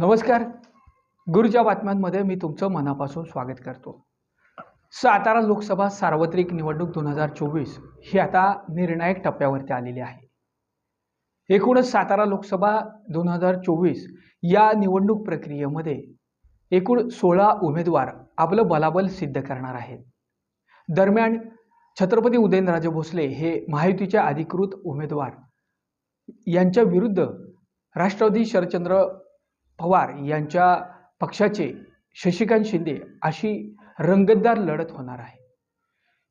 नमस्कार. गुरुच्या बातम्यांमध्ये मी तुमचं मनापासून स्वागत करतो. सातारा लोकसभा सार्वत्रिक निवडणूक दोन हजार चोवीस ही आता निर्णायक टप्प्यावरती आलेली आहे. एकूणच सातारा लोकसभा दोन हजार चोवीस या निवडणूक प्रक्रियेमध्ये एकूण सोळा उमेदवार आपलं बलाबल सिद्ध करणार आहेत. दरम्यान छत्रपती उदयनराजे भोसले हे महायुतीचे अधिकृत उमेदवार. यांच्या विरुद्ध राष्ट्रवादी शरदचंद्र पवार यांच्या पक्षाचे शशिकांत शिंदे अशी रंगतदार लढत होणार आहे.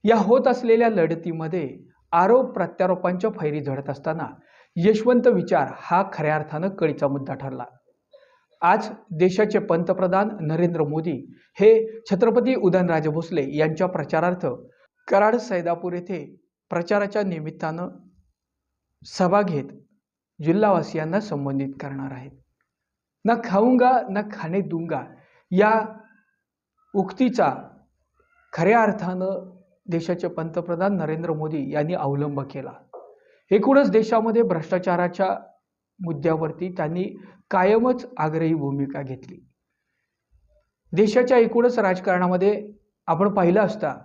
या होत असलेल्या लढतीमध्ये आरोप प्रत्यारोपांच्या फैरी झडत असताना यशवंत विचार हा खऱ्या अर्थानं कळीचा मुद्दा ठरला. आज देशाचे पंतप्रधान नरेंद्र मोदी हे छत्रपती उदयनराजे भोसले यांच्या प्रचारार्थ कराड सैदापूर येथे प्रचाराच्या निमित्तानं सभा घेत जिल्हावासियांना संबोधित करणार आहेत. ना खाऊंगा न खाणे दूंगा. या उक्तीचा खऱ्या अर्थानं देशाचे पंतप्रधान नरेंद्र मोदी यांनी अवलंब केला. एकूणच देशामध्ये भ्रष्टाचाराच्या मुद्द्यावरती त्यांनी कायमच आग्रही भूमिका घेतली. देशाच्या एकूणच राजकारणामध्ये आपण पाहिलं असता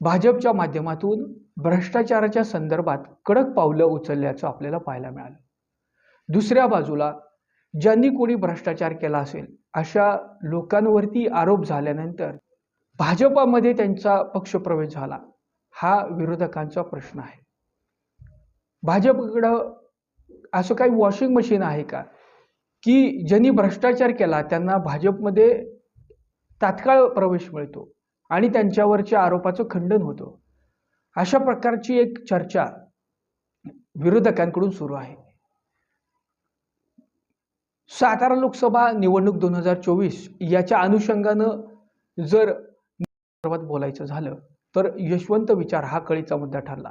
भाजपच्या माध्यमातून भ्रष्टाचाराच्या संदर्भात कडक पावलं उचलल्याचं आपल्याला पाहायला मिळालं. दुसऱ्या बाजूला ज्यांनी कोणी भ्रष्टाचार केला असेल अशा लोकांवरती आरोप झाल्यानंतर भाजपामध्ये त्यांचा पक्षप्रवेश झाला हा विरोधकांचा प्रश्न आहे. भाजपकडं असं काही वॉशिंग मशीन आहे का? की ज्यांनी भ्रष्टाचार केला त्यांना भाजपमध्ये तात्काळ प्रवेश मिळतो आणि त्यांच्यावरच्या आरोपाचं खंडन होतं. अशा प्रकारची एक चर्चा विरोधकांकडून सुरू आहे. सातारा लोकसभा निवडणूक दोन हजार चोवीस याच्या अनुषंगानं जर सर्वात बोलायचं झालं तर यशवंत विचार हा कळीचा मुद्दा ठरला.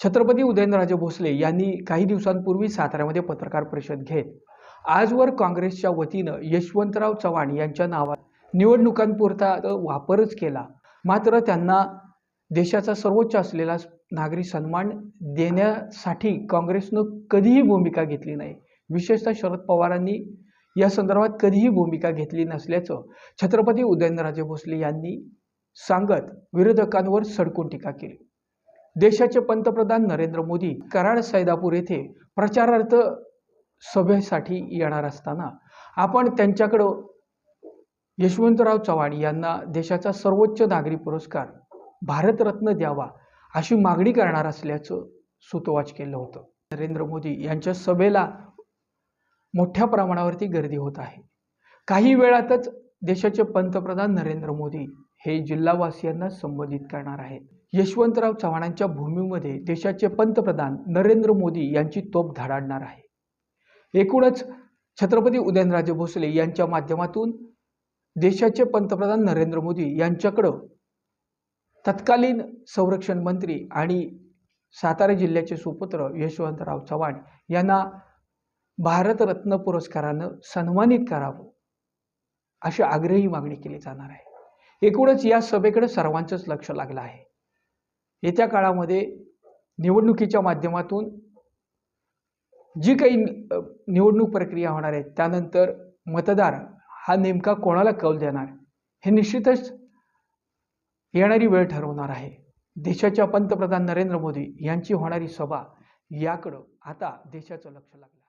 छत्रपती उदयनराजे भोसले यांनी काही दिवसांपूर्वी साताऱ्यामध्ये पत्रकार परिषद घेत आजवर काँग्रेसच्या वतीनं यशवंतराव चव्हाण यांच्या नावात निवडणुकांपुरता वापरच केला. मात्र त्यांना देशाचा सर्वोच्च असलेला नागरी सन्मान देण्यासाठी काँग्रेसनं कधीही भूमिका घेतली नाही. विशेषतः शरद पवारांनी या संदर्भात कधीही भूमिका घेतली नसल्याचं छत्रपती उदयनराजे भोसले यांनी सांगत विरोधकांवर सडकून टीका केली. देशाचे पंतप्रधान नरेंद्र मोदी कराड सैदापूर येथे प्रचारार्थ सभेसाठी येणार असताना आपण त्यांच्याकडं यशवंतराव चव्हाण यांना देशाचा सर्वोच्च नागरी पुरस्कार भारतरत्न द्यावा अशी मागणी करणार असल्याचं सुतोवाच केलं होतं. नरेंद्र मोदी यांच्या सभेला मोठ्या प्रमाणावरती गर्दी होत आहे. काही वेळातच देशाचे पंतप्रधान नरेंद्र मोदी हे जिल्हावासियांना संबोधित करणार आहेत. यशवंतराव चव्हाणांच्या भूमीमध्ये देशाचे पंतप्रधान नरेंद्र मोदी यांची तोप धडाडणार आहे. एकूणच छत्रपती उदयनराजे भोसले यांच्या माध्यमातून देशाचे पंतप्रधान नरेंद्र मोदी यांच्याकडं तत्कालीन संरक्षण मंत्री आणि सातारा जिल्ह्याचे सुपुत्र यशवंतराव चव्हाण यांना भारतरत्न पुरस्कारानं सन्मानित करावं अशी आग्रही मागणी केली जाणार आहे. एकूणच या सभेकडे सर्वांचंच लक्ष लागलं आहे. येत्या काळामध्ये निवडणुकीच्या माध्यमातून जी काही निवडणूक प्रक्रिया होणार आहे त्यानंतर मतदार हा नेमका कोणाला कौल देणार हे निश्चितच येणारी वेळ ठरवणार आहे. देशाच्या पंतप्रधान नरेंद्र मोदी यांची होणारी सभा याकडं आता देशाचं लक्ष लागलं